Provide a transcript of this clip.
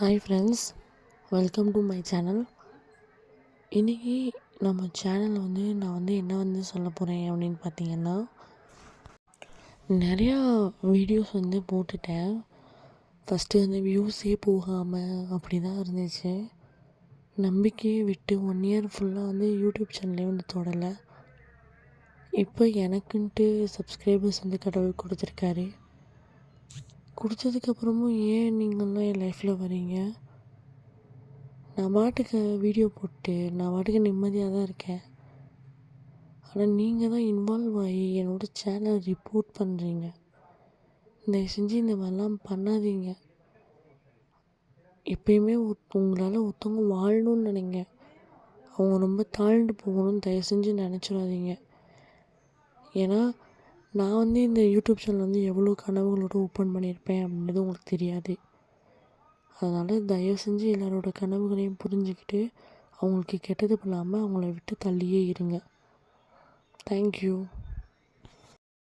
Hi friends welcome to my channel இன்றைக்கி நம்ம சேனலில் வந்து நான் வந்து என்ன வந்து சொல்ல போகிறேன் அப்படின்னு பார்த்தீங்கன்னா நிறையா வீடியோஸ் வந்து போட்டுட்டேன். ஃபஸ்ட்டு வந்து வியூஸே போகாமல் அப்படி தான் இருந்துச்சு. நம்பிக்கையை விட்டு ஒன் இயர் ஃபுல்லாக வந்து யூடியூப் சேனலே வந்து தொடலை. இப்போ எனக்குன்ட்டு சப்ஸ்கிரைபர்ஸ் வந்து கடவுள் கொடுத்துருக்காரு. கொடுத்ததுக்கப்புறமும் ஏன் நீங்கள்லாம் என் லைஃப்பில் வரீங்க? நான் பாட்டுக்கு வீடியோ போட்டு நான் பாட்டுக்கு நிம்மதியாக தான் இருக்கேன். ஆனால் நீங்கள் தான் இன்வால்வ் ஆகி என்னோடய சேனல் ரிப்போர்ட் பண்ணுறீங்க தயவு செஞ்சு இந்த மாதிரிலாம் பண்ணாதீங்க. எப்பயுமே உங்களால் ஒருத்தவங்க வாழணும்னு நினைங்க. அவங்க ரொம்ப தாழ்ந்து போகணும்னு தயவு செஞ்சு நினச்சிடாதீங்க. ஏன்னா நான் வந்து இந்த யூடியூப் சேனல் வந்து எவ்வளோ கனவுகளோடு ஓப்பன் பண்ணியிருப்பேன் அப்படின்றது உங்களுக்கு தெரியாது. அதனால் தயவு செஞ்சு எல்லாரோட கனவுகளையும் புரிஞ்சுக்கிட்டு அவங்களுக்கு கெட்டது பண்ணாமல் அவங்கள விட்டு தள்ளியே இருங்க. தேங்க்யூ